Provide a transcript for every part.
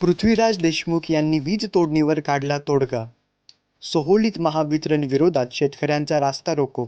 पृथ्वीराज देशमुख यांनी वीज तोडणीवर काढला तोडगा. सोहोलीत महावितरण विरोधात शेतकऱ्यांचा रास्ता रोको.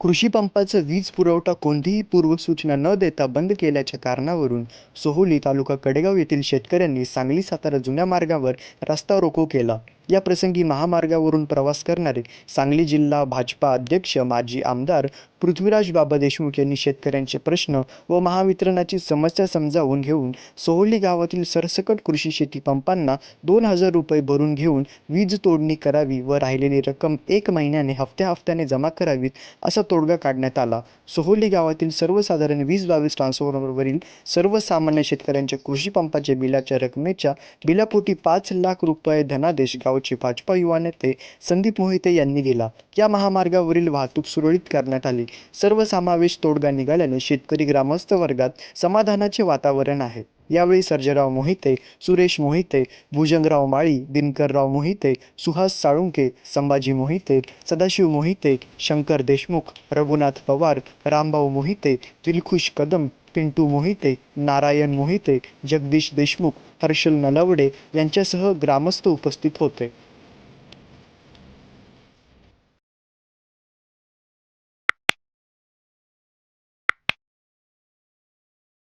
कृषी वीज पुरवठा कोणतीही पूर्वसूचना न देता बंद केल्याच्या कारणावरून सोहोली तालुका कडेगाव येथील शेतकऱ्यांनी सांगली सातारा जुन्या मार्गावर रस्ता रोको केला. या प्रसंगी महामार्गावरून प्रवास करणारे सांगली जिल्हा भाजपा अध्यक्ष माजी आमदार पृथ्वीराज बाबा देशमुख यांनी शेतकऱ्यांचे प्रश्न व महावितरणाची समस्या समजावून घेऊन सोहोली गावातील सरसकट कृषी शेती पंपांना दोन हजार रुपये भरून घेऊन वीज तोडणी करावी व राहिलेली रक्कम एक महिन्याने हफ्त्या हफ्त्याने जमा करावीत असा तोडगा काढण्यात आला. सोहोली गावातील सर्वसाधारण वीज बावीस ट्रान्सफॉर्मरवरील सर्वसामान्य शेतकऱ्यांच्या कृषी पंपाच्या बिलाच्या रकमेच्या बिलापोटी पाच लाख रुपये धनादेश गाव गावचे भाजपा युवा नेते संदीप मोहिते यांनी दिला. या महामार्गावरील वाहतूक सुरळीत करण्यात आली. सर्वसमावेश तोडगा निघाल्याने शेतकरी ग्रामस्थ वर्गात समाधानाचे वातावरण आहे. यावेळी सर्जेराव मोहिते सुरेश मोहिते भुजंगराव माळी दिनकरराव मोहिते सुहास साळुंके संभाजी मोहिते सदाशिव मोहिते शंकर देशमुख रघुनाथ पवार रामभाऊ मोहिते दिलखुश कदम पिंटू मोहिते नारायण मोहिते जगदीश देशमुख हर्षल नलवडे यांच्यासह ग्रामस्थ उपस्थित होते.